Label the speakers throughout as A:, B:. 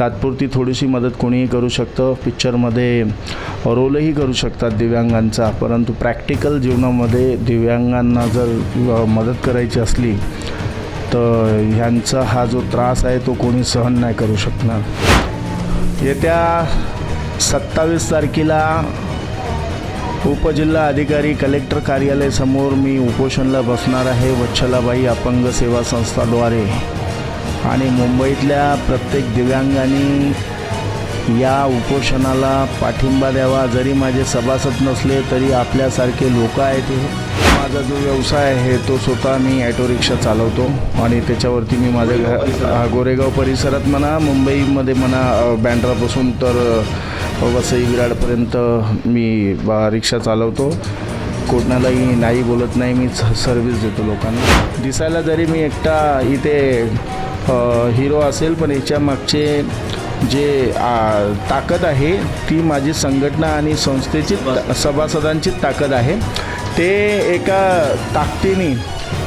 A: तात्पुरती थोडीशी मदत कोणीही करू शकतं. पिक्चरमध्ये रोलही करू शकतात दिव्यांगांचा. परंतु प्रॅक्टिकल जीवनामध्ये दिव्यांगांना जर मदत करायची असली तर ह्यांचा हा जो त्रास आहे तो कोणी सहन नाही करू शकणार. येत्या सत्तावीस तारखेला उपजिल्हा अधिकारी कलेक्टर कार्यालयासमोर मी उपोषणला बसणार आहे. वच्छलाबाई अपंग सेवा संस्थाद्वारे. आणि मुंबईतल्या प्रत्येक दिव्यांगांनी या उपोषणाला पाठिंबा द्यावा. जरी माझे सभासद नसले तरी आपल्यासारखे लोक आहेत हे. माझा जो व्यवसाय आहे तो स्वतः मी ॲटो रिक्षा चालवतो. आणि त्याच्यावरती मी माझ्या घर गोरेगाव परिसरात म्हणा मुंबईमध्ये म्हणा बँड्रापासून तर वसई विराडपर्यंत मी बा रिक्षा चालवतो. कोणालाही नाही बोलत नाही मी सर्व्हिस देतो लोकांना. दिसायला जरी मी एकटा इथे हिरो असेल पण याच्या मागचे जे आ, ताकद आहे ती माझी संघटना आणि संस्थेची सभासदांची ताकद आहे. ते एका ताकदीने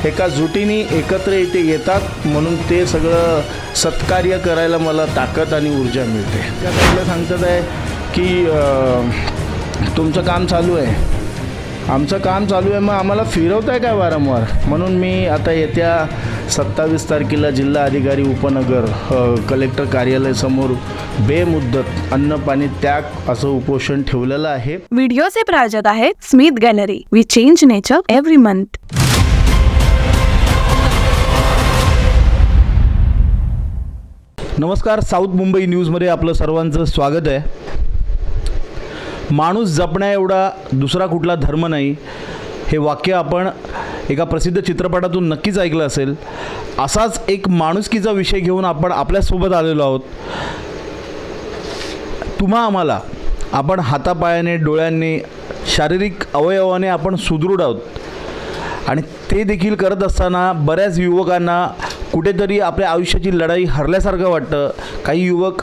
A: एका जुटीने एकत्र इथे येतात म्हणून ते सगळं सत्कार्य करायला मला ताकद आणि ऊर्जा मिळते. त्या सांगतात आहे की तुमचं काम चालू आहे. आमचं काम चालू आहे मग आम्हाला फिरवत आहे काय वारंवार? म्हणून मी आता येत्या सत्तावीस तारखेला जिल्हा अधिकारी उपनगर कलेक्टर कार्यालयासमोर बेमुद्दत अन्न पाणी त्याग असं उपोषण ठेवलेलं आहे.
B: व्हिडिओचे प्रायोजक आहेत Smith gallery. We change nature every month
C: नमस्कार साऊथ मुंबई न्यूजमध्ये आपलं सर्वांचं स्वागत आहे. माणूस जपण्या एवढा दुसरा कुठला धर्म नाही. हे वाक्य आपण एका प्रसिद्ध चित्रपटातून नक्कीच ऐकलं असेल. असाच एक माणुसकीचा विषय घेऊन आपण आपल्यासोबत आलेलो आहोत. तुम्हा आम्हाला आपण हातापायाने डोळ्यांनी शारीरिक अवयवाने आपण सुदृढ आहोत. आणि ते देखील करत असताना बऱ्याच युवकांना कुठेतरी आपल्या आयुष्याची लढाई हरल्यासारखं वाटतं. काही युवक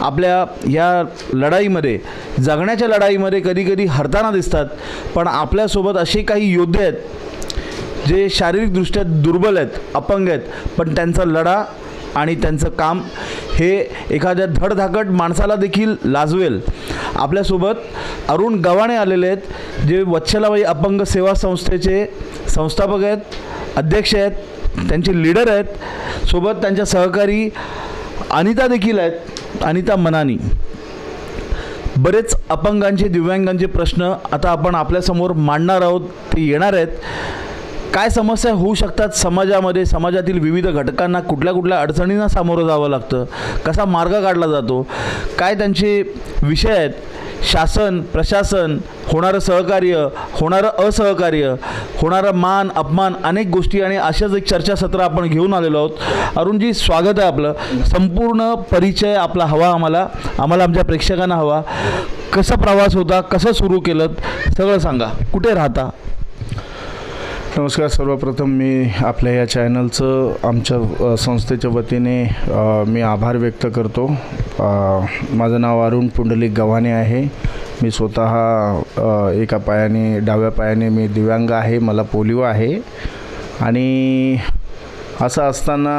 C: आपल्या या लढाईमध्ये जगण्याच्या लढाईमध्ये कधी कधी हरताना दिसतात. पण आपल्यासोबत असे काही योद्धे आहेत जे शारीरिकदृष्ट्या दुर्बल आहेत अपंग आहेत. पण त्यांचा लढा आणि त्यांचं काम हे एखाद्या धडधाकट माणसाला देखील लाजवेल. आपल्यासोबत अरुण गव्हाणे आलेले आहेत जे वत्सलाबाई अपंग सेवा संस्थेचे संस्थापक आहेत अध्यक्ष आहेत. त्यांचे लीडर आहेत. सोबत त्यांच्या सहकारी अनिता देखील आहेत. अनिता मनानी. बरेच अपंगांचे दिव्यांगांचे प्रश्न आता आपण आपल्यासमोर मांडणार आहोत. ते येणार आहेत. काय समस्या होऊ शकतात समाजामध्ये? समाजातील विविध घटकांना कुठल्या कुठल्या अडचणींना सामोरं जावं लागतं? कसा मार्ग काढला जातो? काय त्यांचे विषय आहेत? शासन प्रशासन होणारं सहकार्य होणारं असहकार्य होणारं मान अपमान अनेक गोष्टी आणि अशाच एक चर्चासत्र आपण घेऊन आलेलो आहोत. अरुणजी स्वागत आहे आपलं. संपूर्ण परिचय आपला हवा आम्हाला. आम्हाला आमच्या प्रेक्षकांना हवा. कसा प्रवास होता? कसं सुरू केलं? सगळं सांगा. कुठे राहता?
A: नमस्कार सर्वप्रथम मी आपल्या या चॅनलचं आमच्या संस्थेच्या वतीने मी आभार व्यक्त करतो. माझं नाव अरुण पुंडलिक गव्हाणे आहे. मी स्वतः एका पायाने डाव्या पायाने मी दिव्यांग आहे मला पोलिओ आहे. आणि असं असताना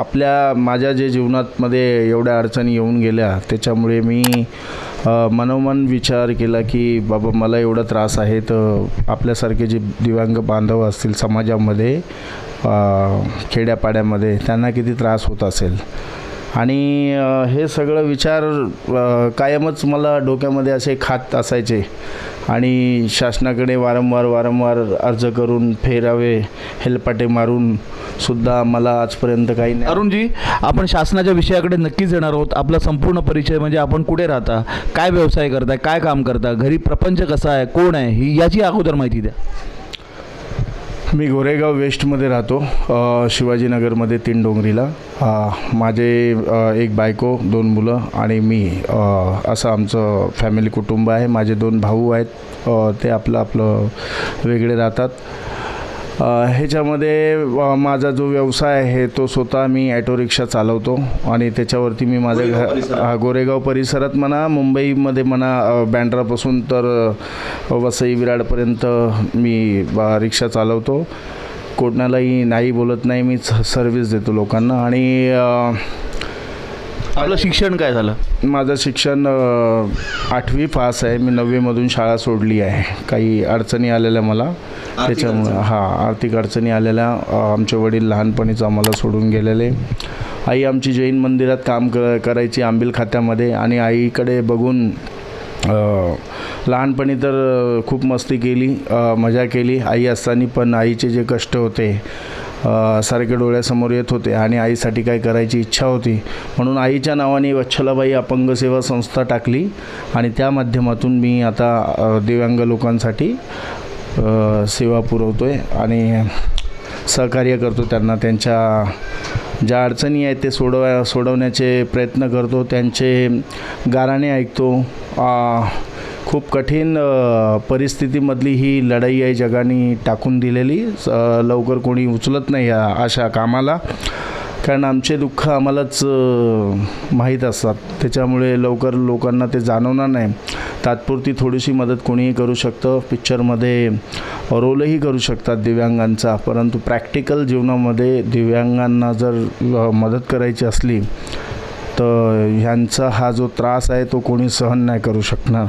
A: आपल्या माझ्या जे जीवनातमध्ये एवढ्या अडचणी येऊन गेल्या त्याच्यामुळे मी मनोमन विचार केला की बाबा मला एवढा त्रास आहे तर आपल्यासारखे जे दिव्यांग बांधव असतील समाजामध्ये खेड्यापाड्यामध्ये त्यांना किती त्रास होत असेल? आणि हे सगळं विचार कायमच मला डोक्यामध्ये असे खात असायचे. आणि शासनाकडे वारंवार वारंवार अर्ज करून फेरावे हेलपाटे मारून सुद्धा मला आजपर्यंत काही नाही.
C: अरुणजी आपण शासनाच्या विषयाकडे नक्कीच येणार आहोत. आपला संपूर्ण परिचय म्हणजे आपण कुठे राहता काय व्यवसाय करताय काय काम करता घरी प्रपंच कसा आहे कोण आहे ही याची अगोदर माहिती द्या.
A: मी गोरेगाव वेस्टमध्ये राहतो. शिवाजीनगरमध्ये तीन डोंगरीला. माझे एक बायको दोन मुलं आणि मी. असं आमचं फॅमिली कुटुंब आहे. माझे दोन भाऊ आहेत. ते आपलं आपलं वेगळे राहतात. ह्याच्यामध्ये माझा जो व्यवसाय आहे तो स्वतः मी ॲटो रिक्षा चालवतो. आणि त्याच्यावरती मी माझ्या घर हा गोरेगाव परिसरात म्हणा मुंबईमध्ये म्हणा बँड्रापासून तर वसई विरारपर्यंत मी रिक्षा चालवतो. कोणालाही नाही बोलत नाही मी सर्व्हिस देतो लोकांना. आणि
C: आपलं शिक्षण काय झालं?
A: माझं शिक्षण अ, आठवी पास आहे. मी नववीमधून शाळा सोडली आहे. काही अडचणी आलेल्या मला. त्याच्यामुळे हां आर्थिक अडचणी आलेल्या. अ, आमचे वडील लहानपणीच आम्हाला सोडून गेलेले. आई आमची जैन मंदिरात काम कर करायची आंबील खात्यामध्ये आणि आईकडे बघून अ, लहानपणी तर अ, खूप मस्ती केली अ, मजा केली. आई असताना पण आईचे जे कष्ट होते अ, सारखे डोळ्यासमोर येत होते आणि आईसाठी काय करायची इच्छा होती. म्हणून आईच्या नावाने वच्छलाबाई अपंग सेवा संस्था टाकली आणि त्या माध्यमातून मी आता दिव्यांग लोकांसाठी सेवा पुरवतो आहे आणि सहकार्य करतो त्यांना. त्यांच्या ज्या अडचणी आहेत ते सोडवा सोडवण्याचे प्रयत्न करतो. त्यांचे गाराणे ऐकतो. खूप कठीण परिस्थितीमधली ही लढाई आहे जगाने टाकून दिलेली. लवकर कोणी उचलत नाही या अशा कामाला. कारण आमचे दुःख आम्हालाच माहीत असतात. त्याच्यामुळे लवकर लोकांना ते जाणवणार नाही. तात्पुरती थोडीशी मदत कोणीही करू शकतं. पिक्चरमध्ये रोलही करू शकतात दिव्यांगांचा. परंतु प्रॅक्टिकल जीवनामध्ये दिव्यांगांना जर मदत करायची असली तर ह्यांचा हा जो त्रास आहे तो कोणी सहन नाही करू शकणार.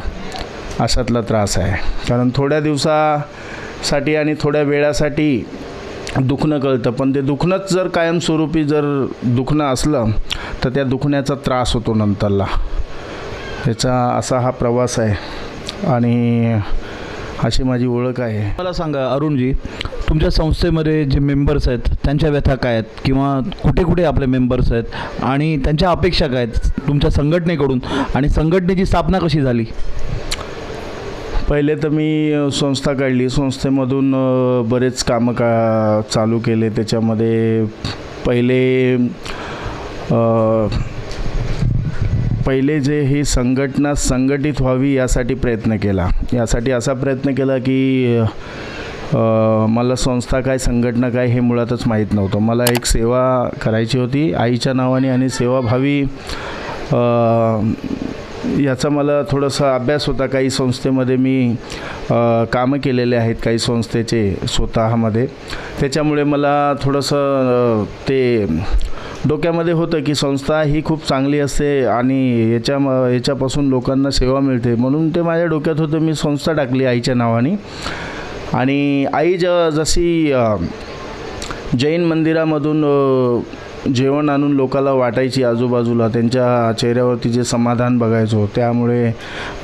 A: अशातला त्रास आहे. कारण थोड्या दिवसासाठी आणि थोड्या वेळासाठी दुखणं कळतं. पण ते दुखणंच जर कायमस्वरूपी जर दुखणं असलं तर त्या दुखण्याचा त्रास होतो नंतरला. ह्याचा असा हा प्रवास आहे. आणि अशी माझी ओळख आहे.
C: मला सांगा अरुणजी तुमच्या संस्थेमध्ये जे मेंबर्स आहेत त्यांच्या व्यथा काय आहेत? किंवा कुठे कुठे आपले मेंबर्स आहेत? आणि त्यांच्या अपेक्षा काय आहेत तुमच्या संघटनेकडून? आणि संघटनेची स्थापना कशी झाली?
A: पहिले तर मी संस्था काढली. संस्थेमधून बरेच कामं का चालू केले. त्याच्यामध्ये पहिले पहिले जे ही संघटना संघटित व्हावी यासाठी प्रयत्न केला. यासाठी असा प्रयत्न केला की मला संस्था काय संघटना काय हे मुळातच माहीत नव्हतं. मला एक सेवा करायची होती आईच्या नावाने आणि सेवाभावी याचा मला थोडासा अभ्यास होता. काही संस्थेमध्ये मी कामं केलेले आहेत काही संस्थेचे स्वतःमध्ये. त्याच्यामुळे मला थोडंसं ते डोक्यामध्ये होतं की संस्था ही खूप चांगली असते आणि याच्या याच्यापासून लोकांना सेवा मिळते. म्हणून ते माझ्या डोक्यात होतं मी संस्था टाकली आईच्या नावाने. आणि आई ज जशी जैन मंदिरामधून जेवण आणून लोकाला वाटायची आजूबाजूला त्यांच्या चेहऱ्यावरती जे समाधान बघायचो त्यामुळे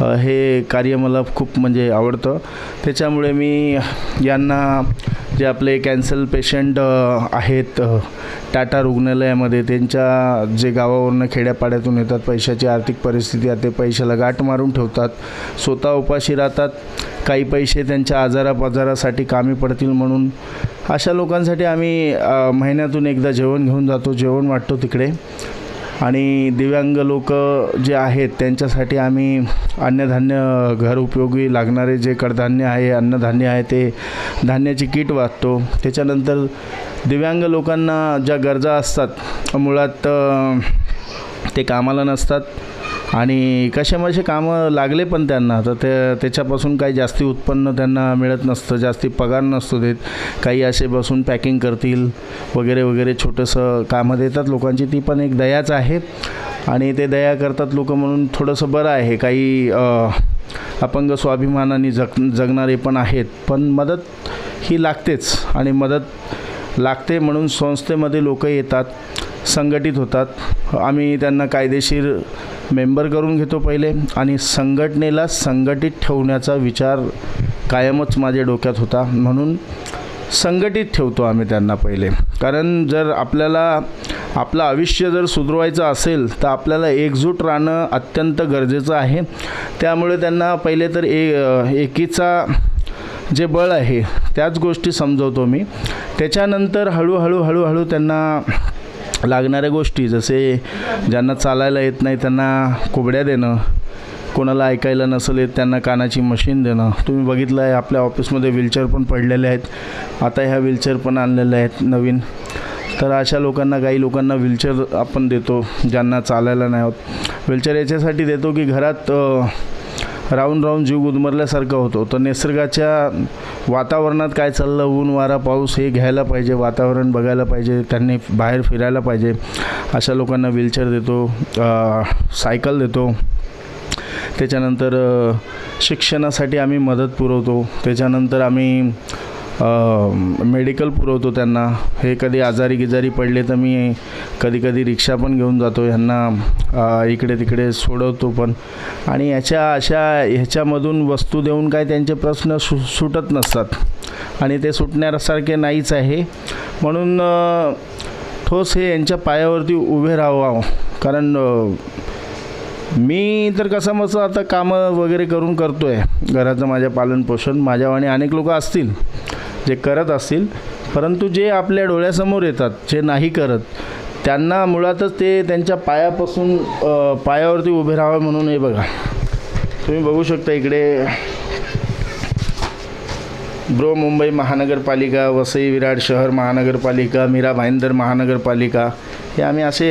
A: हे कार्य मला खूप म्हणजे आवडतं. त्याच्यामुळे मी यांना जे आपले कॅन्सल पेशंट आहेत टाटा रुग्णालयामध्ये त्यांच्या जे गावावरनं खेड्यापाड्यातून येतात पैशाची आर्थिक परिस्थिती आहे ते पैशाला गाठ मारून ठेवतात. स्वतः उपाशी राहतात. काही पैसे त्यांच्या आजारापाजारासाठी कामी पडतील म्हणून. अशा लोकांसाठी आम्ही महिन्यातून एकदा जेवण घेऊन जातो जेवण वाटतो तिकडे. आणि दिव्यांग लोक जे आहेत त्यांच्यासाठी आम्ही अन्नधान्य घर उपयोगी लागणारे जे कडधान्य आहे अन्नधान्य आहे ते धान्याची किट वाटतो त्याच्यानंतर दिव्यांग लोकांना ज्या गरजा असतात मुळात ते कामाला नसतात. आणि कशामाशे कामं लागले पण त्यांना तर ते त्याच्यापासून काही जास्ती उत्पन्न त्यांना मिळत नसतं जास्ती पगार नसतो देत. काही असे बसून पॅकिंग करतील वगैरे वगैरे छोटंसं कामं देतात लोकांची. ती पण एक दयाच आहे. आणि ते दया करतात लोक म्हणून थोडंसं बरं आहे. काही अपंग स्वाभिमानाने जग जगणारे पण आहेत. पण मदत ही लागतेच. आणि मदत लागते म्हणून संस्थेमध्ये लोक येतात. संघटित होतात. आम्ही त्यांना कायदेशीर मेंबर करून घेतो पहिले आणि संघटनेला संघटित ठेवण्याचा विचार कायमच माझ्या डोक्यात होता. म्हणून संघटित ठेवतो आम्ही त्यांना पहिले. कारण जर आपल्याला आपलं आयुष्य जर सुधरवायचं असेल तर आपल्याला एकजूट राहणं अत्यंत गरजेचं आहे. त्यामुळे त्यांना पहिले तर ए एकीचा जे बळ आहे त्याच गोष्टी समजवतो मी. त्याच्यानंतर हळूहळू हळूहळू त्यांना लागणाऱ्या गोष्टी जसे ज्यांना चालायला येत नाही त्यांना कोबड्या देणं कोणाला ऐकायला नसेल येत त्यांना कानाची मशीन देणं. तुम्ही बघितलं आहे आपल्या ऑफिसमध्ये व्हीलचेअर पण पडलेले आहेत. आता ह्या व्हीलचेअर पण आणलेल्या आहेत नवीन. तर अशा लोकांना काही लोकांना व्हीलचेअर आपण देतो ज्यांना चालायला नाही होत. व्हीलचेअर याच्यासाठी देतो की घरात राहून राहून जीव गुदमरल्यासारखा होतो. तर निसर्गाच्या वातावरणात काय चाललं? ऊन वारा पाऊस हे घ्यायला पाहिजे वातावरण बघायला पाहिजे त्यांनी बाहेर फिरायला पाहिजे. अशा लोकांना व्हीलचेअर देतो सायकल देतो. त्याच्यानंतर शिक्षणासाठी आम्ही मदत पुरवतो. त्याच्यानंतर आम्ही मेडिकल पुरवतो त्यांना. हे कधी आजारी गिजारी पडले तर मी कधी कधी रिक्षा पण घेऊन जातो. ह्यांना इकडे तिकडे सोडवतो पण. आणि याच्या अशा ह्याच्यामधून वस्तू देऊन काय त्यांचे प्रश्न सु सुटत नसतात. आणि ते सुटण्यासारखे नाहीच आहे. म्हणून ठोस हे यांच्या पायावरती उभे राहावं. कारण मी तर कसं मस्त आता कामं वगैरे करून करतो आहे घराचं माझ्या पालनपोषण. माझ्यावाणी अनेक लोक असतील. जे करत असतील परंतु जे आपल्या डोळ्यासमोर येतात जे नाही करत त्यांना मुळातच ते त्यांच्या पायापासून पायावरती उभे राहावं म्हणून हे बघा. तुम्ही बघू शकता इकडे ब्रो मुंबई महानगरपालिका वसई विराट शहर महानगरपालिका मीरा भाईंदर महानगरपालिका हे आम्ही असे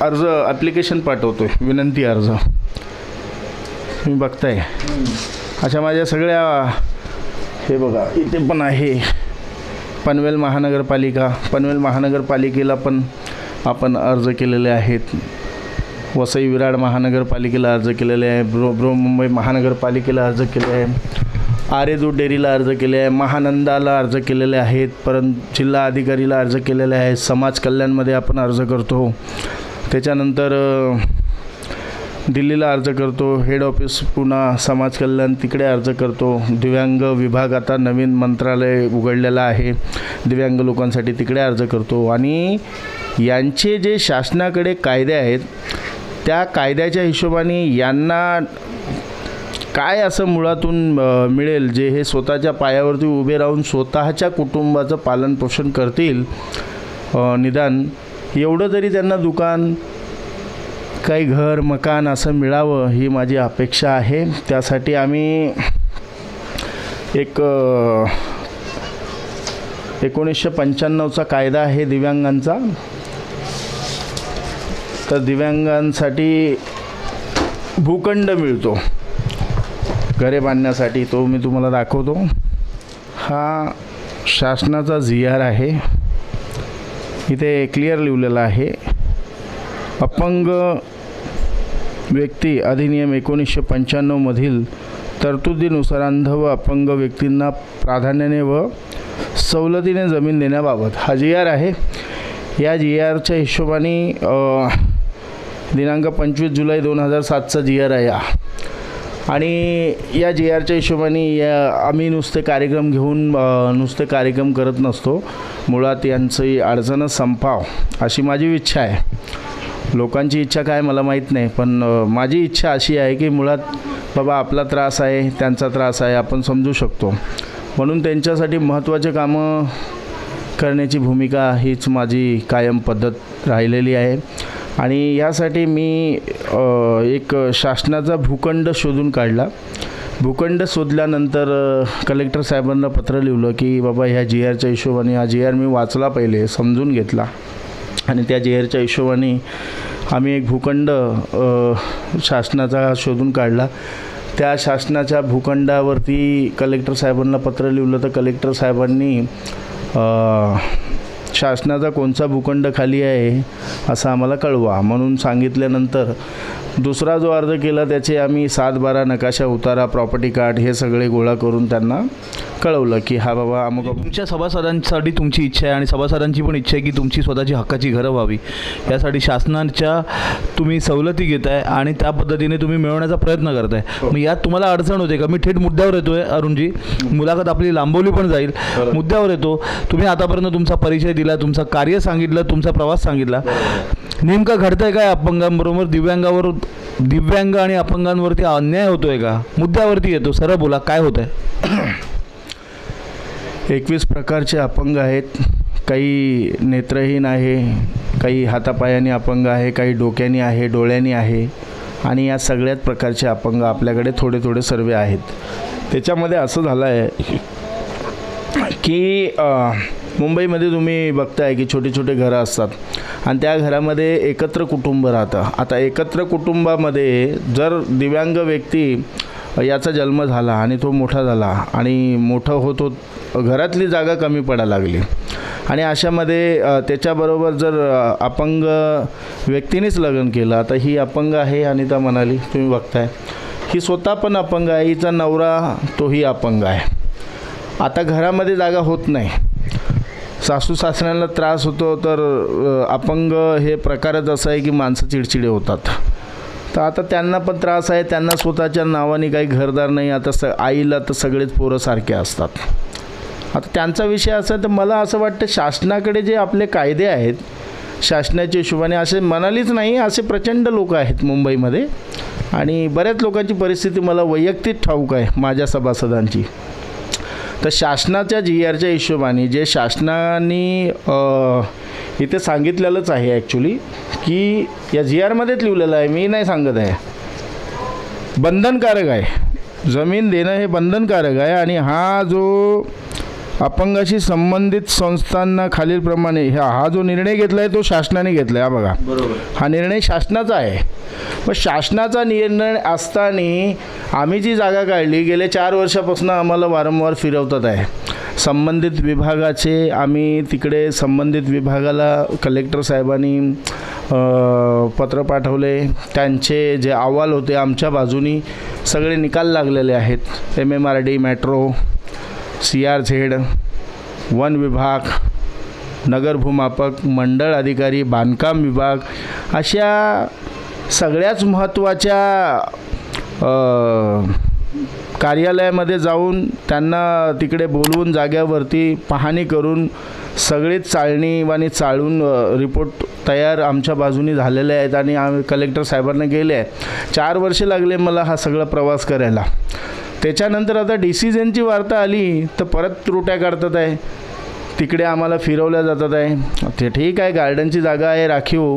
A: अर्ज ॲप्लिकेशन पाठवतो आहे विनंती अर्ज. तुम्ही बघताय. अशा माझ्या सगळ्या हे बघा इथे पण आहे. पनवेल महानगरपालिका. पनवेल महानगरपालिकेला पण आपण अर्ज केलेले आहेत. वसई विराड महानगरपालिकेला अर्ज केलेले आहे. ब्रो ब्रो मुंबई महानगरपालिकेला अर्ज केले आहे. आरे दूध डेअरीला अर्ज केले आहे. महानंदाला अर्ज केलेले आहेत. परंतु जिल्हा अधिकारीला अर्ज केलेले आहे. समाज कल्याणमध्ये आपण अर्ज करतो. त्याच्यानंतर दिल्लीला अर्ज करतो. हेड ऑफिस पुन्हा समाज कल्याण तिकडे अर्ज करतो. दिव्यांग विभाग आता नवीन मंत्रालय उघडलेलं आहे. दिव्यांग लोकांसाठी तिकडे अर्ज करतो. आणि यांचे जे शासनाकडे कायदे आहेत त्या कायद्याच्या हिशोबाने यांना काय असं मुळातून मिळेल? जे हे स्वतःच्या पायावरती उभे राहून स्वतःच्या कुटुंबाचं पालनपोषण करतील निदान एवढं तरी त्यांना दुकान काही घर मकान असं मिळावं ही माझी अपेक्षा आहे. त्यासाठी आम्ही एक एकोणीसशे पंच्याण्णवचा कायदा आहे दिव्यांगांचा. तर दिव्यांगांसाठी भूखंड मिळतो. घरे बांधण्यासाठी तो मी तुम्हाला दाखवतो. हा शासनाचा झी आर आहे. इथे क्लिअर लिहिलेला आहे. अपंग व्यक्ती अधिनियम एकोणीसशे पंच्याण्णवमधील तरतुदीनुसार अंध व अपंग व्यक्तींना प्राधान्याने व सवलतीने जमीन देण्याबाबत हा जी आर आहे. या जी आरच्या हिशोबाने दिनांक पंचवीस जुलै दोन हजार सातचा जी आर आहे हा. आणि या जी आरच्या हिशोबाने या आम्ही नुसते कार्यक्रम घेऊन नुसते कार्यक्रम करत नसतो. मुळात यांची अडचणं संपाव अशी माझी इच्छा आहे. लोकांची इच्छा काय मला माहीत नाही पण माझी इच्छा अशी आहे की मुळात बाबा आपला त्रास आहे त्यांचा त्रास आहे आपण समजू शकतो. म्हणून त्यांच्यासाठी महत्त्वाचे कामं करण्याची भूमिका हीच माझी कायम पद्धत राहिलेली आहे. आणि यासाठी मी एक शासनाचा भूखंड शोधून काढला. भूखंड शोधल्यानंतर कलेक्टर साहेबांना पत्र लिहिलं की बाबा ह्या जी आरच्या हिशोबाने हा जी आर मी वाचला पहिले समजून घेतला. आणि त्या जी हिशोबाने आम्ही एक भूखंड शासनाचा शोधून काढला. त्या शासनाच्या भूखंडावरती कलेक्टर साहेबांना पत्र लिहिलं तर कलेक्टर साहेबांनी शासनाचा कोणचा भूखंड खाली आहे असं आम्हाला कळवा. म्हणून सांगितल्यानंतर दुसरा जो अर्ज केला त्याचे आम्ही सात बारा नकाशा उतारा प्रॉपर्टी कार्ड हे सगळे गोळा करून त्यांना कळवलं की हा बाबा अमुक
C: तुमच्या सभासदांसाठी तुमची इच्छा आहे आणि सभासदांची पण इच्छा आहे की तुमची स्वतःची हक्काची घरं व्हावी. यासाठी शासनाच्या तुम्ही सवलती घेताय आणि त्या पद्धतीने तुम्ही मिळवण्याचा प्रयत्न करताय. मग यात तुम्हाला अडचण होते का? मी थेट मुद्द्यावर येतोय अरुणजी. मुलाखत आपली लांबवली पण जाईल. मुद्द्यावर येतो. तुम्ही आतापर्यंत तुमचा परिचय दिला तुमचं कार्य सांगितलं तुमचा प्रवास सांगितला. नेमकं घडतंय काय? अपंगांबरोबर दिव्यांगावर दिव्यांग आणि अपंगांवरती अन्याय होतोय का? मुद्द्यावरती येतो. सरळ बोला काय होत आहे
A: एकवीस प्रकारचे अपंग आहेत. काही नेत्रहीन आहे काही हातापायाने अपंग आहे काही डोक्याने आहे डोळ्याने आहे आणि या सगळ्याच प्रकारचे अपंग आपल्याकडे थोडे थोडे सर्व आहेत. त्याच्यामध्ये असं झालं आहे की मुंबईमध्ये तुम्ही बघताय की छोटे छोटे घरं असतात. आणि त्या घरामध्ये एकत्र कुटुंब राहतं. आता एकत्र कुटुंबामध्ये जर दिव्यांग व्यक्ती याचा जन्म झाला आणि तो मोठा झाला आणि मोठं होत होत घरातली जागा कमी पडायला लागली आणि अशामध्ये त्याच्याबरोबर जर अपंग व्यक्तीनेच लग्न केलं आता ही अपंग आहे अनिता म्हणाली तुम्ही बघताय. ही स्वतः पण अपंग आहे हिचा नवरा तोही अपंग आहे. आता घरामध्ये जागा होत नाही. सासू सासऱ्यांना त्रास होतो तर अपंग हे प्रकारच असं आहे की माणसं चिडचिडे होतात. तर आता त्यांना पण त्रास आहे त्यांना स्वतःच्या नावाने काही घरदार नाही आता स आईला तर सगळेच पोरं सारखे असतात. आता त्यांचा विषय असा आहे तर मला असं वाटतं शासनाकडे जे आपले कायदे आहेत शासनाच्या हिशोबाने असे म्हणालीच नाही असे प्रचंड लोक आहेत मुंबईमध्ये. आणि बऱ्याच लोकांची परिस्थिती मला वैयक्तिक ठाऊक आहे माझ्या सभासदांची. तर शासनाच्या जी आरच्या हिशोबाने जे शासनाने इथे सांगितलेलंच आहे ॲक्च्युली की या जी आरमध्येच लिहिलेलं आहे मी नाही सांगत आहे. बंधनकारक आहे. जमीन देणं हे बंधनकारक आहे आणि हा जो अपंगाशी संबंधित संस्थांना खालीलप्रमाणे हा हा जो निर्णय घेतला आहे तो शासनाने घेतला आहे हा बघा.
C: बरोबर.
A: हा निर्णय शासनाचा आहे. पण शासनाचा निर्णय असताना आम्ही जी जागा काढली गेल्या चार वर्षापासून आम्हाला वारंवार फिरवतात आहे. संबंधित विभागाचे आम्ही तिकडे संबंधित विभागाला कलेक्टर साहेबांनी पत्र पाठवले. त्यांचे जे अहवाल होते आमच्या बाजूनी सगळे निकाल लागलेले आहेत. M M R D metro C R Z one विभाग नगर भूमापक मंडळ अधिकारी बांधकाम विभाग अशा सगळ्याच महत्त्वाच्या कार्यालयामध्ये जाऊन त्यांना तिकडे बोलवून जाग्यावरती पाहणी करून सगळेच चाळणीवाणी चाळून रिपोर्ट तयार आमच्या बाजूनी झालेले आहेत आणि आम्ही कलेक्टर साहेबांना गेले आहे चार वर्षे लागले मला हा सगळा प्रवास करायला. त्याच्यानंतर आता डिसिजनची वार्ता आली तर परत त्रुट्या काढतात आहे. तिकडे आम्हाला फिरवल्या जातात आहे. ते ठीक आहे गार्डनची जागा आहे राखीव.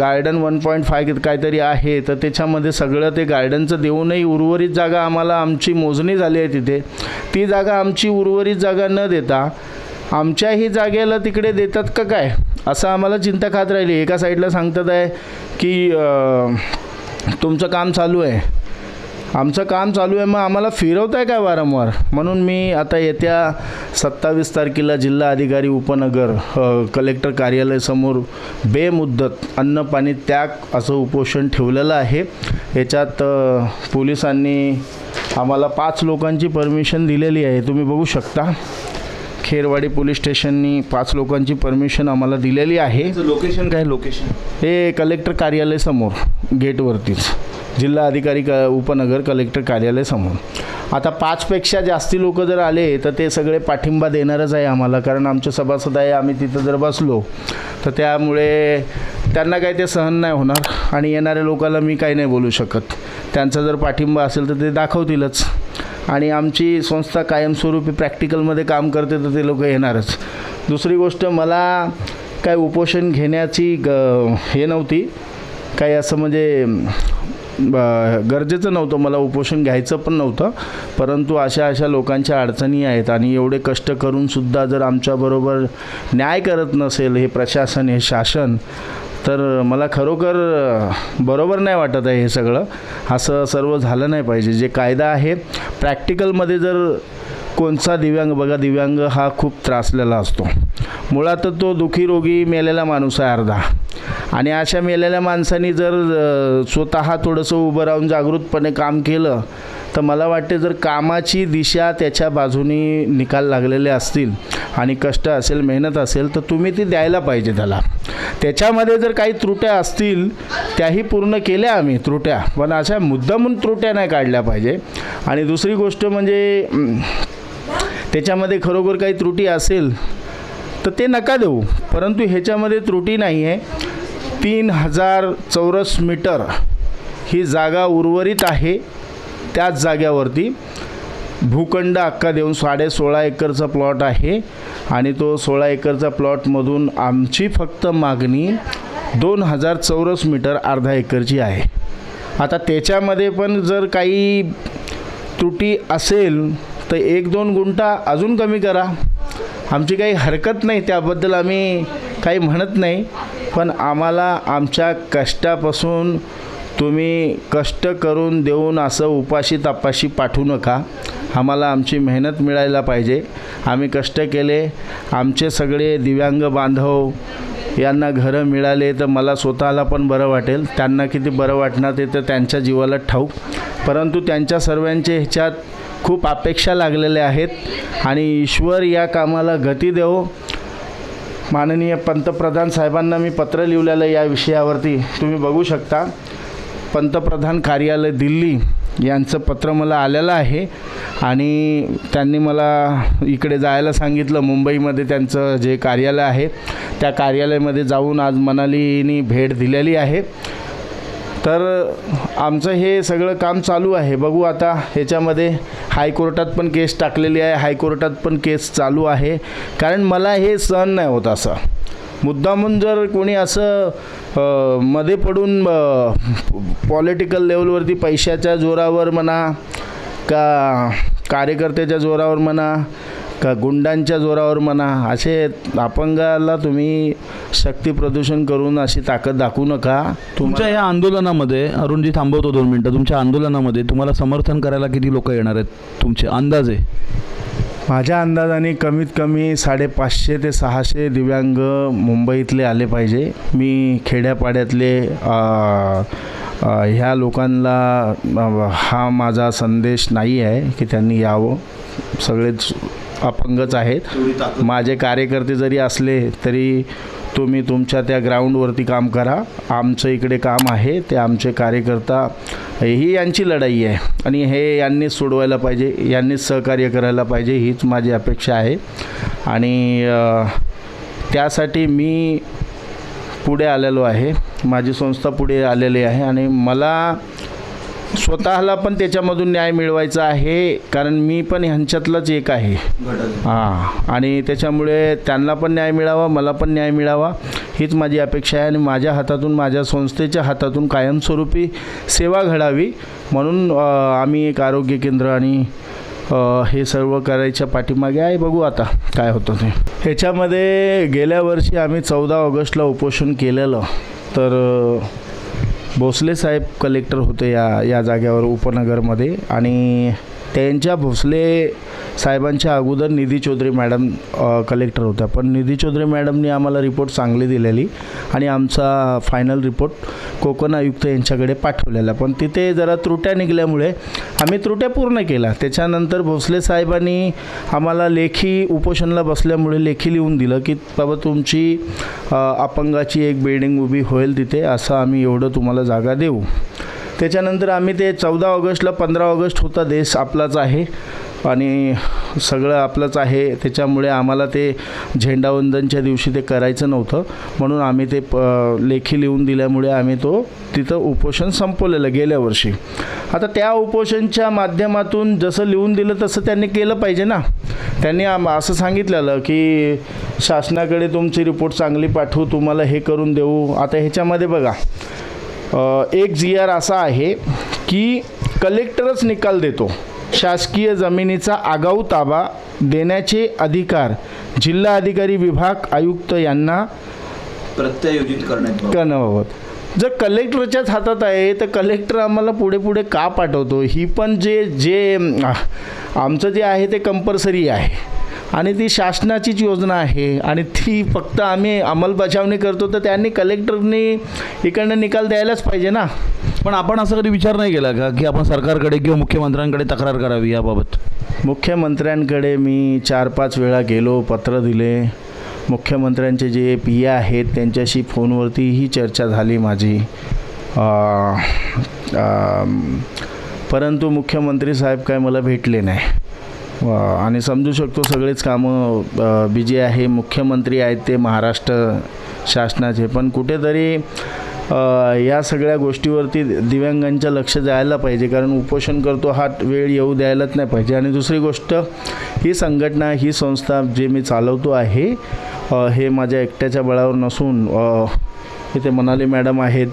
A: गार्डन वन पॉईंट फाय काहीतरी आहे तर त्याच्यामध्ये सगळं ते गार्डनचं देऊनही उर्वरित जागा आम्हाला आमची मोजणी झाली आहे तिथे. ती जागा आमची उर्वरित जागा न देता आमच्याही जागेला तिकडे देतात का काय? असं आम्हाला चिंता खात राहिली. एका साईडला सांगतात आहे की तुमचं काम चालू आहे. आमचं काम चालू आहे मग आम्हाला फिरवत आहे काय वारंवार? म्हणून मी आता येत्या सत्तावीस तारखेला जिल्हा अधिकारी उपनगर कलेक्टर कार्यालयासमोर बेमुद्दत अन्न पाणी त्याग असं उपोषण ठेवलेलं आहे. याच्यात पोलिसांनी आम्हाला पाच लोकांची परमिशन दिलेली आहे. तुम्ही बघू शकता. खेरवाडी पोलीस स्टेशननी पाच लोकांची परमिशन आम्हाला दिलेली आहे.
C: लोकेशन काय लोकेशन?
A: हे कलेक्टर कार्यालयासमोर गेटवरतीच. जिल्हा अधिकारी क उपनगर कलेक्टर कार्यालयासमोर आता पाचपेक्षा जास्ती लोक जर आले तर ते सगळे पाठिंबा देणारच आहे आम्हाला. कारण आमचे सभासद आहे आम्ही तिथं जर बसलो तर त्यामुळे त्यांना काही ते सहन नाही होणार. आणि येणाऱ्या लोकांना मी काही नाही बोलू शकत. त्यांचा जर पाठिंबा असेल तर ते दाखवतीलच. आणि आमची संस्था कायमस्वरूपी प्रॅक्टिकलमध्ये काम करते तर ते लोक येणारच. दुसरी गोष्ट मला काय उपोषण घेण्याची ग हे नव्हती. काही असं म्हणजे गरजेचं नव्हतं. मला उपोषण घ्यायचं पण नव्हतं. परंतु अशा अशा लोकांच्या अडचणी आहेत आणि एवढे कष्ट करूनसुद्धा जर आमच्याबरोबर न्याय करत नसेल हे प्रशासन हे शासन तर मला खरोखर बरोबर नाही वाटत आहे हे सगळं. असं सर्व झालं नाही पाहिजे. जे कायदा आहे प्रॅक्टिकलमध्ये जर कोणचा दिव्यांग? बघा दिव्यांग हा खूप त्रासलेला असतो. मुळात तो दुखी रोगी मेलेला माणूस आहे अर्धा. आणि अशा मेलेल्या माणसांनी जर स्वतः थोडंसं उभं राहून जागृतपणे काम केलं तर मला वाटते जर कामाची दिशा त्याच्या बाजूनी निकाल लागलेले असतील आणि कष्ट असेल मेहनत असेल तर तुम्ही ती द्यायला पाहिजे त्याला. त्याच्यामध्ये जर काही त्रुट्या असतील त्याही पूर्ण केल्या आम्ही त्रुट्या. पण अशा मुद्दामून त्रुट्या नाही काढल्या पाहिजे. आणि दुसरी गोष्ट म्हणजे त्याच्यामध्ये खरोखर काही त्रुटी असेल तर ते नका देऊ. परंतु ह्याच्यामध्ये त्रुटी नाही आहे. तीन हजार चौरस मीटर ही जागा उर्वरित आहे त्याच जाग्यावरती. भूखंड अक्का देऊन साडे सोळा एकरचा प्लॉट आहे आणि तो सोळा एकरचा प्लॉटमधून आमची फक्त मागणी दोन हजार चौरस मीटर अर्धा एकरची आहे. आता त्याच्यामध्ये पण जर काही त्रुटी असेल तर एक दोन गुंठा अजून कमी करा. आमची काही हरकत नाही त्याबद्दल आम्ही काही म्हणत नाही. पण आम्हाला आमच्या कष्टापासून तुम्ही कष्ट करून देऊन असं उपाशी तापाशी पाठवू नका. आम्हाला आमची मेहनत मिळायला पाहिजे. आम्ही कष्ट केले. आमचे सगळे दिव्यांग बांधव यांना घरं मिळाले तर मला स्वतःला पण बरं वाटेल. त्यांना किती बरं वाटणार ते तर त्यांच्या जीवाला ठाऊक. परंतु त्यांच्या सर्वांचे ह्याच्यात खूप अपेक्षा लागलेल्या आहेत आणि ईश्वर या कामाला गती देवो. माननीय पंतप्रधान साहेबांना मी पत्र लिहिलेलं या विषयावरती तुम्ही बघू शकता. पंतप्रधान कार्यालय दिल्ली यांचं पत्र मला आलेलं आहे आणि त्यांनी मला इकडे जायला सांगितलं. मुंबईमध्ये त्यांचं जे कार्यालय आहे त्या कार्यालयामध्ये जाऊन आज मनालीनी भेट दिलेली आहे. तर आमचं हे सगळं काम चालू आहे. बघू आता ह्याच्यामध्ये हायकोर्टात पण केस टाकलेली आहे. हायकोर्टात पण केस चालू आहे. कारण मला हे सहन नाही होत असं. मुद्दामून जर कोणी असं मध्ये पडून पॉलिटिकल लेवलवरती पैशाच्या जोरावर म्हणा का कार्यकर्त्याच्या जोरावर म्हणा का गुंडांच्या जोरावर म्हणा असे अपंगाला तुम्ही शक्ती प्रदूषण करून अशी ताकद दाखवू नका.
C: तुमच्या या आंदोलनामध्ये अरुणजी थांबवतो दोन मिनटं. तुमच्या आंदोलनामध्ये तुम्हाला समर्थन करायला किती लोक येणार आहेत? तुमचे अंदाजे.
A: माझ्या अंदाजाने कमीत कमी साडेपाचशे ते सहाशे दिव्यांग मुंबईतले आले पाहिजे. मी खेड्यापाड्यातले ह्या लोकांना हा माझा संदेश नाही आहे की त्यांनी यावं. सगळेच अपंगच आहेत. माझे कार्यकर्ते जरी असले तरी तुम्ही तुमच्या त्या ग्राउंडवरती काम करा. आमचं इकडे काम आहे ते आमचे कार्यकर्ता ही यांची लढाई आहे. आणि हे यांनीच सोडवायला पाहिजे यांनीच सहकार्य करायला पाहिजे हीच माझी अपेक्षा आहे. आणि त्यासाठी मी पुढे आलेलो आहे. माझी संस्था पुढे आलेली आहे. आणि मला स्वतःला पण त्याच्यामधून न्याय मिळवायचा आहे कारण मी पण ह्यांच्यातलंच एक आहे. हां आणि त्याच्यामुळे त्यांना पण न्याय मिळावा मला पण न्याय मिळावा हीच माझी अपेक्षा आहे. आणि माझ्या हातातून माझ्या संस्थेच्या हातातून कायमस्वरूपी सेवा घडावी म्हणून आम्ही एक आरोग्य केंद्र आणि हे सर्व करायच्या पाठीमागे आहे. बघू आता काय होतं ते. ह्याच्यामध्ये गेल्या वर्षी आम्ही चौदा ऑगस्टला उपोषण केलेलं. तर भोसले साहेब कलेक्टर होते या या जाग्यावर उपनगरमध्ये आणि त्यांच्या भोसले साहेबांच्या अगोदर निधी चौधरी मॅडम कलेक्टर होत्या. पण निधी चौधरी मॅडमनी आम्हाला रिपोर्ट चांगली दिलेली आणि आमचा फायनल रिपोर्ट कोकण आयुक्त यांच्याकडे पाठवलेला. पण तिथे जरा त्रुट्या निघाल्यामुळे आम्ही त्रुट्या पूर्ण केल्या. त्याच्यानंतर भोसले साहेबांनी आम्हाला लेखी उपोषणला बसल्यामुळे लेखी लिहून दिलं की बाबा तुमची अपंगाची एक बिल्डिंग उभी होईल तिथे असं आम्ही एवढं तुम्हाला जागा देऊ. त्याच्यानंतर आम्ही ते चौदा ऑगस्टला पंधरा ऑगस्ट होता देश आपलाच आहे. आणि सगळं आपलंच आहे. त्याच्यामुळे आम्हाला ते झेंडावंदनच्या दिवशी ते करायचं नव्हतं. म्हणून आम्ही ते प लेखी लिहून दिल्यामुळे आम्ही तो तिथं उपोषण संपवलेलं गेल्या वर्षी. आता त्या उपोषणच्या माध्यमातून जसं लिहून दिलं तसं त्यांनी केलं पाहिजे ना. त्यांनी आम असं सांगितलेलं की शासनाकडे तुमची रिपोर्ट चांगली पाठवू तुम्हाला हे करून देऊ. आता ह्याच्यामध्ये बघा. एक जी आर असा आहे की कलेक्टरच निकाल देतो. शासकीय जमिनीचा आगाऊ ताबा देण्याचे अधिकार जिल्हा अधिकारी विभाग आयुक्त यांना
C: प्रत्यायोजित करण्यात
A: करण्याबाबत. जर कलेक्टरच्याच हातात आहे तर कलेक्टर आम्हाला पुढे पुढे का पाठवतो? ही पण जे जे आमचं जे आहे ते कंपल्सरी आहे. आणि ती शासनाचीच योजना आहे. आणि ती फक्त आम्ही अंमलबजावणी करतो तर त्यांनी कलेक्टरनी इकडनं निकाल द्यायलाच पाहिजे ना.
C: पण आपण असं कधी विचार नाही केला का की आपण सरकारकडे किंवा मुख्यमंत्र्यांकडे तक्रार करावी याबाबत?
A: मुख्यमंत्र्यांकडे मी चार पाच वेळा गेलो पत्र दिले. मुख्यमंत्र्यांचे जे पी आहेत त्यांच्याशी फोनवरतीही चर्चा झाली माझी. परंतु मुख्यमंत्री साहेब काय मला भेटले नाही. आणि समजू शकतो सगळेच कामं बिजी आहे मुख्यमंत्री आहेत ते महाराष्ट्र शासनाचे पण कुठेतरी या सगळ्या गोष्टीवरती दिव्यांगांचं लक्ष जायला पाहिजे. कारण उपोषण करतो हा वेळ येऊ द्यायलाच नाही पाहिजे. आणि दुसरी गोष्ट ही संघटना ही संस्था जे मी चालवतो आहे हे माझ्या एकट्याच्या बळावर नसून इथे मनाली मॅडम आहेत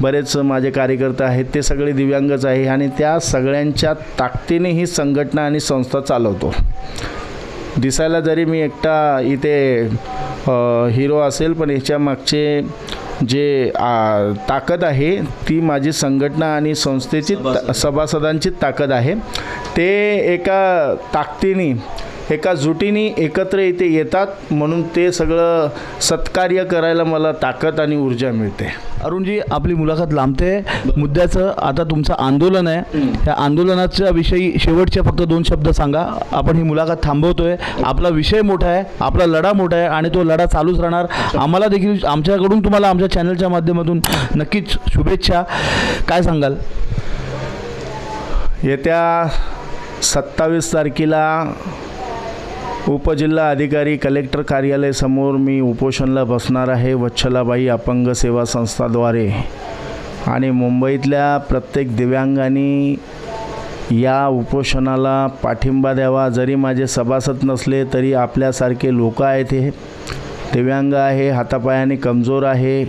A: बरेच माझे कार्यकर्ते आहेत ते सगळे दिव्यांगच आहे आणि त्या सगळ्यांच्या ताकदीने ही संघटना आणि संस्था चालवतो. दिसायला जरी मी एकटा इथे हिरो असेल पण याच्या मागचे जे आ, ताकद आहे ती माझी संघटना आणि संस्थेची सभासदांची ताकद आहे. ते एका ताकदीने एका जुटीने एकत्र इथे येतात म्हणून ते सगळं सत्कार्य करायला मला ताकद आणि ऊर्जा मिळते.
C: अरुणजी आपली मुलाखत लांबते. मुद्द्याचं आता तुमचं आंदोलन आहे. त्या आंदोलनाच्या विषयी शेवटचे फक्त दोन शब्द सांगा. आपण ही मुलाखत थांबवतोय. आपला विषय मोठा आहे आपला लढा मोठा आहे आणि तो लढा चालूच राहणार. आम्हाला देखील आमच्याकडून तुम्हाला आमच्या चॅनलच्या माध्यमातून नक्कीच शुभेच्छा. काय सांगाल?
A: येत्या सत्तावीस तारखेला उपजिल्हा अधिकारी कलेक्टर कार्यालयासमोर मी उपोषणला बसणार आहे. वच्छलाबाई अपंग सेवा संस्थाद्वारे. आणि मुंबईतल्या प्रत्येक दिव्यांगांनी या उपोषणाला पाठिंबा द्यावा. जरी माझे सभासद नसले तरी आपल्यासारखे लोक आहेत हे. दिव्यांग आहे हातापायाने कमजोर आहे.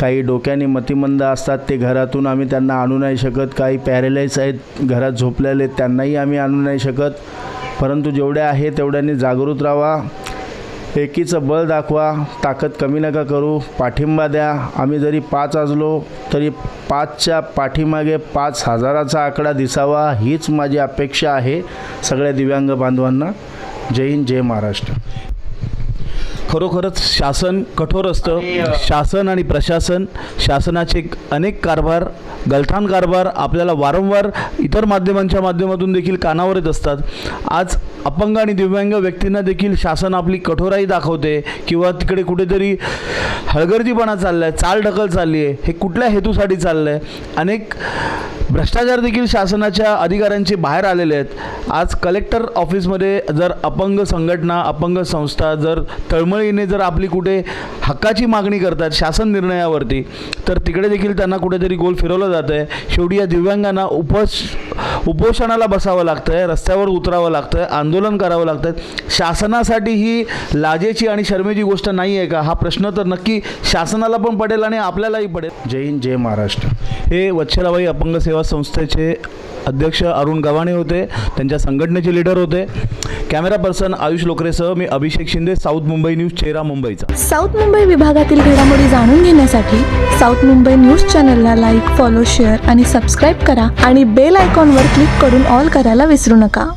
A: काही डोक्याने मतिमंद असतात ते घरातून आम्ही त्यांना आणू नाही शकत. काही पॅरेलाइज आहेत घरात झोपलेले त्यांनाही आम्ही आणू नाही शकत. परंतु जेवढे आहे तेवढ्यांनी जागृत राहा. एकीचं बळ दाखवा ताकद कमी नका करू पाठिंबा द्या. आम्ही जरी पाच आजलो तरी पाचच्या पाठीमागे पाच हजाराचा आकडा दिसावा हीच माझी अपेक्षा आहे. सगळ्या दिव्यांग बांधवांना. जय हिंद जय महाराष्ट्र.
C: खरोखरच शासन कठोर असतं. शासन आणि प्रशासन शासनाचे अनेक कारभार गलथान कारभार आपल्याला वारंवार इतर माध्यमांच्या माध्यमातून देखील कानावर येत असतात. आज अपंग आणि दिव्यांग व्यक्तींना देखील शासन आपली कठोराई दाखवते किंवा तिकडे कुठेतरी हळगर्जीपणा चालला आहे चालढकल चालली आहे हे कुठल्या हेतूसाठी चाललं आहे अनेक भ्रष्टाचार देखील शासनाच्या अधिकाऱ्यांचे बाहेर आलेले आहेत. आज कलेक्टर ऑफिसमध्ये जर अपंग संघटना अपंग संस्था जर तळमळीने जर आपली कुठे हक्काची मागणी करतात शासन निर्णयावरती तर तिकडे देखील त्यांना कुठेतरी गोल फिरवलं जातं आहे शेवटी या दिव्यांगांना उपोष उपोषणाला बसावं लागतं आहे रस्त्यावर उतरावं लागतं आहे आंदोलन करावं लागतं आहे शासनासाठी ही लाजेची आणि शर्मेची गोष्ट नाही आहे का? हा प्रश्न तर नक्की शासनाला पण पडेल आणि आपल्यालाही पडेल.
A: जय हिंद जय महाराष्ट्र.
C: हे वच्छलाबाई अपंग सेवा संस्थेचे अध्यक्ष अरुण गव्हाणे होते त्यांच्या संघटनेचे लीडर होते. कॅमेरा पर्सन आयुष लोकरेसह मी अभिषेक शिंदे साऊथ मुंबई न्यूज चेहरा मुंबईचा.
D: साऊथ मुंबई विभागातील घडामोडी जाणून घेण्यासाठी साऊथ मुंबई न्यूज चॅनलला लाईक फॉलो शेअर आणि सबस्क्राईब करा आणि बेल आयकॉनवर क्लिक करून ऑल करायला विसरू नका.